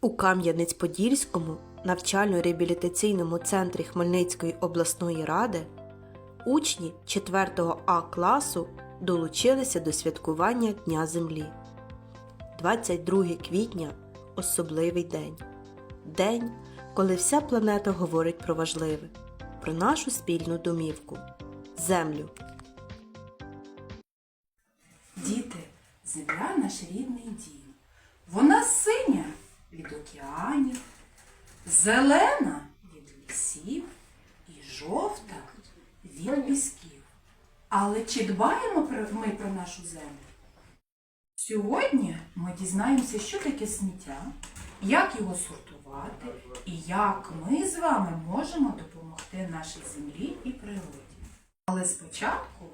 У Кам'янець-Подільському навчально-реабілітаційному центрі Хмельницької обласної ради учні 4 А класу долучилися до святкування Дня Землі. 22 квітня особливий день. День, коли вся планета говорить про важливе, про нашу спільну домівку землю. Діти, земля наш рідний дім. Вона синя океанів, зелена від лісів і жовта від пісків. Але чи дбаємо ми про нашу землю? Сьогодні ми дізнаємося, що таке сміття, як його сортувати і як ми з вами можемо допомогти нашій землі і природі. Але спочатку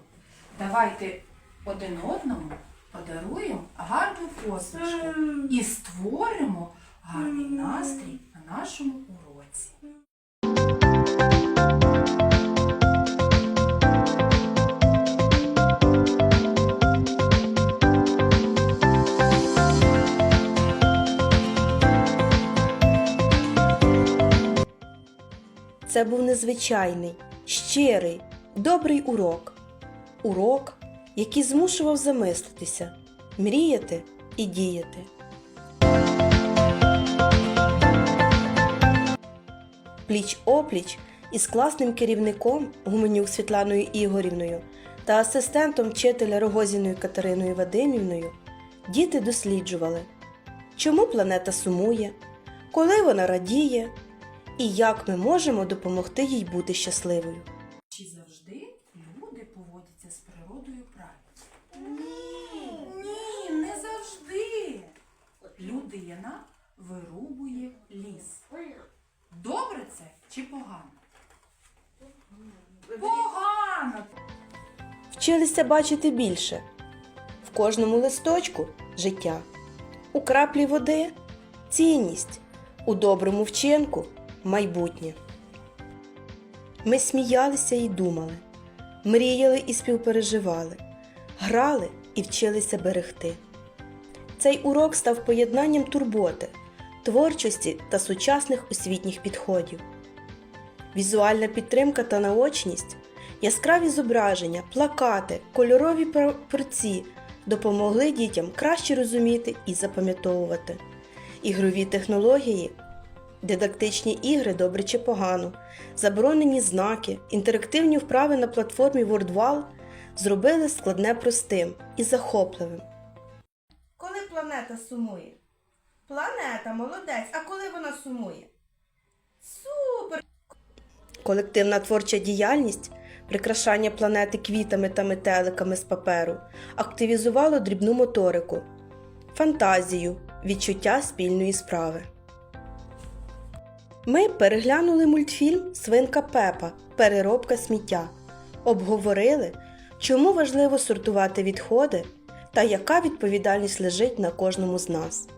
давайте один одному подаруємо гарну посмішку і створимо гарний настрій на нашому уроці. Це був незвичайний, щирий, добрий урок. Урок, який змушував замислитися, мріяти і діяти. Пліч опліч із класним керівником Гуменюк Світланою Ігорівною та асистентом вчителя Рогозіною Катериною Вадимівною діти досліджували, чому планета сумує, коли вона радіє і як ми можемо допомогти їй бути щасливою. Чи завжди люди поводяться з природою правильно? Ні, ні, не завжди. Людина вирубує ліс. Добре це чи погано? Погано! Вчилися бачити більше. В кожному листочку життя, у краплі води цінність, у доброму вчинку майбутнє. Ми сміялися і думали, мріяли і співпереживали, грали і вчилися берегти. Цей урок став поєднанням турботи, творчості та сучасних освітніх підходів. Візуальна підтримка та наочність, яскраві зображення, плакати, кольорові прапорці допомогли дітям краще розуміти і запам'ятовувати. Ігрові технології, дидактичні ігри добре чи погано, заборонені знаки, інтерактивні вправи на платформі WordWall зробили складне простим і захопливим. Коли планета сумує? Планета молодець, а коли вона сумує? Супер! Колективна творча діяльність, прикрашання планети квітами та метеликами з паперу, активізувало дрібну моторику, фантазію, відчуття спільної справи. Ми переглянули мультфільм Свинка Пепа Переробка сміття. Обговорили, чому важливо сортувати відходи та яка відповідальність лежить на кожному з нас.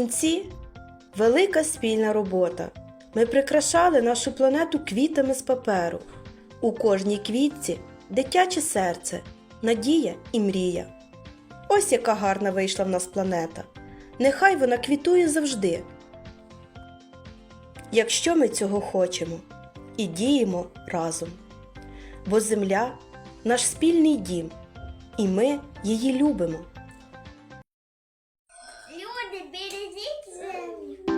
Кінці велика спільна робота. Ми прикрашали нашу планету квітами з паперу. У кожній квітці дитяче серце, надія і мрія. Ось яка гарна вийшла в нас планета. Нехай вона квітує завжди. Якщо ми цього хочемо і діємо разом. Бо земля наш спільний дім, і ми її любимо. orada vereceksin.